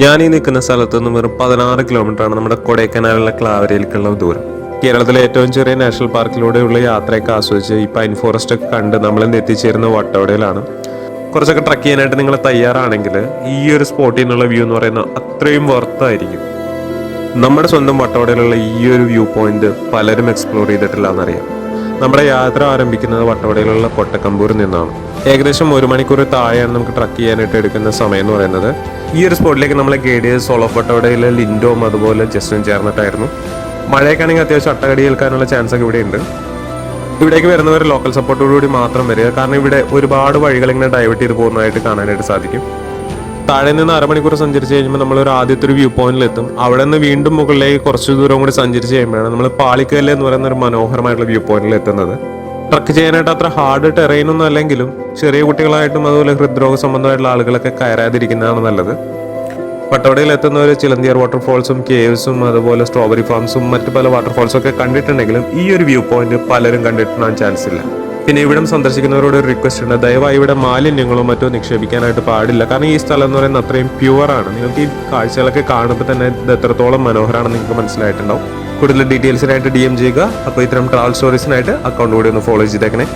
ഞാൻ ഈ നിൽക്കുന്ന സ്ഥലത്ത് നിന്ന് വെറും പതിനാറ് ആണ് നമ്മുടെ കൊടൈക്കനാലിലെ ക്ലാവരയിലേക്കുള്ള ദൂരം. കേരളത്തിലെ ഏറ്റവും ചെറിയ നാഷണൽ പാർക്കിലൂടെയുള്ള യാത്രയൊക്കെ ആസ്വദിച്ച് ഈ പൈൻ ഫോറസ്റ്റ് ഒക്കെ കണ്ട് നമ്മൾ ഇന്ന് എത്തിച്ചേരുന്ന വട്ടവടയിലാണ്. കുറച്ചൊക്കെ ട്രക്ക് ചെയ്യാനായിട്ട് നിങ്ങൾ തയ്യാറാണെങ്കിൽ ഈ ഒരു സ്പോട്ടിൽ നിന്നുള്ള വ്യൂ എന്ന് പറയുന്ന അത്രയും വർത്തായിരിക്കും നമ്മുടെ സ്വന്തം വട്ടവടയിലുള്ള ഈ ഒരു വ്യൂ പോയിന്റ് പലരും എക്സ്പ്ലോർ ചെയ്തിട്ടില്ല എന്നറിയാം നമ്മുടെ യാത്ര ആരംഭിക്കുന്നത് വട്ടവടയിലുള്ള കൊട്ടക്കമ്പൂരിൽ നിന്നാണ്. ഏകദേശം ഒരു മണിക്കൂർ താഴെയാണ് നമുക്ക് ട്രക്ക് ചെയ്യാനായിട്ട് എടുക്കുന്ന സമയം എന്ന് പറയുന്നത്. ഈ ഒരു സ്പോട്ടിലേക്ക് നമ്മളെ ഗൈഡ് ചെയ്ത് സോളോ വട്ടവടയിലെ ലിൻഡോം അതുപോലെ ജസ്റ്റും ചേർന്നിട്ടായിരുന്നു. മഴയൊക്കെയാണെങ്കിൽ അത്യാവശ്യം അട്ടകടി ഏൽക്കാനുള്ള ചാൻസ് ഒക്കെ ഇവിടെ ഉണ്ട്. ഇവിടേക്ക് വരുന്നവർ ലോക്കൽ സപ്പോർട്ടോടുകൂടി മാത്രം വരിക. കാരണം ഇവിടെ ഒരുപാട് വഴികൾ ഇങ്ങനെ ഡൈവേർട്ട് ചെയ്ത് പോകുന്നതായിട്ട് കാണാനായിട്ട് സാധിക്കും. താഴെ നിന്ന് അരമണിക്കൂർ സഞ്ചരിച്ച് കഴിയുമ്പോൾ നമ്മൾ ഒരു ആദ്യത്തെ ഒരു വ്യൂ പോയിന്റിൽ എത്തും. അവിടെ നിന്ന് വീണ്ടും മുകളിലേക്ക് കുറച്ച് ദൂരം കൂടി സഞ്ചരിച്ച് കഴിയുമ്പോഴാണ് നമ്മൾ പാളിക്കല്ല് എന്ന് പറയുന്ന ഒരു മനോഹരമായിട്ടുള്ള വ്യൂ പോയിന്റിൽ എത്തുന്നത്. ട്രക്ക് ചെയ്യാനായിട്ട് അത്ര ഹാർഡ് ടെറൈൻ ഒന്നും അല്ലെങ്കിലും ചെറിയ കുട്ടികളായിട്ടും അതുപോലെ ഹൃദ്രോഗ സംബന്ധമായിട്ടുള്ള ആളുകളൊക്കെ കയറാതിരിക്കുന്നതാണ് നല്ലത്. പട്ടവടയിൽ എത്തുന്നവർ ചിലന്തിയർ വാട്ടർഫോൾസും കേവ്സും അതുപോലെ സ്ട്രോബെറി ഫാംസും മറ്റു പല വാട്ടർഫോൾസും ഒക്കെ കണ്ടിട്ടുണ്ടെങ്കിലും ഈ ഒരു വ്യൂ പോയിന്റ് പലരും കണ്ടിട്ടുണ്ടാകാൻ ചാൻസ് ഇല്ല. പിന്നെ ഇവിടം സന്ദർശിക്കുന്നവരോട് ഒരു റിക്വസ്റ്റ് ഉണ്ട്. ദയവായി ഇവിടെ മാലിന്യങ്ങളോ മറ്റോ നിക്ഷേപിക്കാനായിട്ട് പാടില്ല. കാരണം ഈ സ്ഥലം എന്ന് പറയുന്നത് അത്രയും പ്യുവർ ആണ്. നിങ്ങൾക്ക് ഈ കാഴ്ചകളൊക്കെ കാണുമ്പോൾ തന്നെ ഇത് എത്രത്തോളം മനോഹരമാണെന്ന് നിങ്ങൾക്ക് മനസ്സിലായിട്ടുണ്ടാവും. കൂടുതൽ ഡീറ്റെയിൽസിനായിട്ട് ഡി എം ചെയ്യുക. അപ്പോൾ ഇത്തരം ട്രാവൽ സ്റ്റോറീസിനായിട്ട് അക്കൗണ്ട് കൂടി ഒന്ന് ഫോളോ ചെയ്തേക്കണേ.